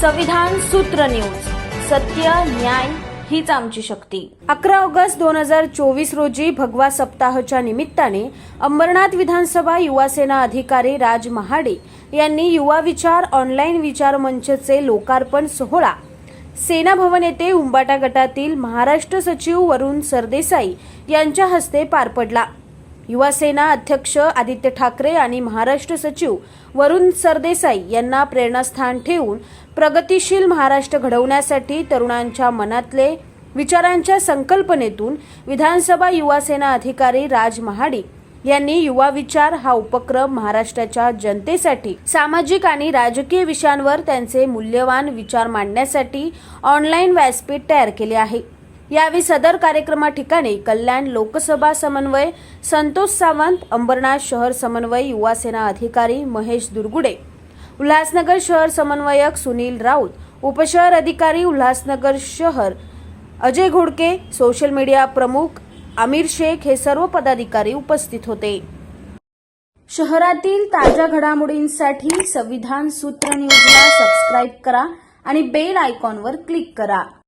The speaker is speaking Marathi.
संविधान सूत्र न्यूज. सत्य न्याय हीच आमची शक्ती. अकरा ऑगस्ट दोन हजार चोवीस रोजी भगवा सप्ताहच्या निमित्ताने अंबरनाथ विधानसभा युवा सेना अधिकारी राज महाडे यांनी युवा विचार ऑनलाईन विचार मंचचे लोकार्पण सोहळा. सेना भवन येथे उंबाटा गटातील महाराष्ट्र सचिव वरुण सरदेसाई यांच्या हस्ते पार पडला. युवासेना अध्यक्ष आदित्य ठाकरे आणि महाराष्ट्र सचिव वरुण सरदेसाई यांना प्रेरणास्थान ठेवून प्रगतिशील महाराष्ट्र घडवण्यासाठी तरुणांच्या मनातले विचारांच्या संकल्पनेतून विधानसभा युवासेना अधिकारी राज महाडी यांनी युवा विचार हा उपक्रम महाराष्ट्राच्या जनतेसाठी सामाजिक आणि राजकीय विषयांवर त्यांचे मूल्यवान विचार मांडण्यासाठी ऑनलाईन व्यासपीठ तयार केले आहे. यावेळी सदर कार्यक्रमा ठिकाणी कल्याण लोकसभा समन्वय संतोष सावंत अंबरनाथ शहर समन्वय युवा सेना अधिकारी महेश दुर्गुडे उल्हासनगर शहर समन्वयक सुनील राऊत उपशहर अधिकारी उल्हासनगर शहर अजय घोडके सोशल मीडिया प्रमुख आमिर शेख हे सर्व पदाधिकारी उपस्थित होते. शहरातील ताज्या घडामोडींसाठी संविधान सूत्र न्यूजला सबस्क्राईब करा आणि बेल आयकॉनवर क्लिक करा.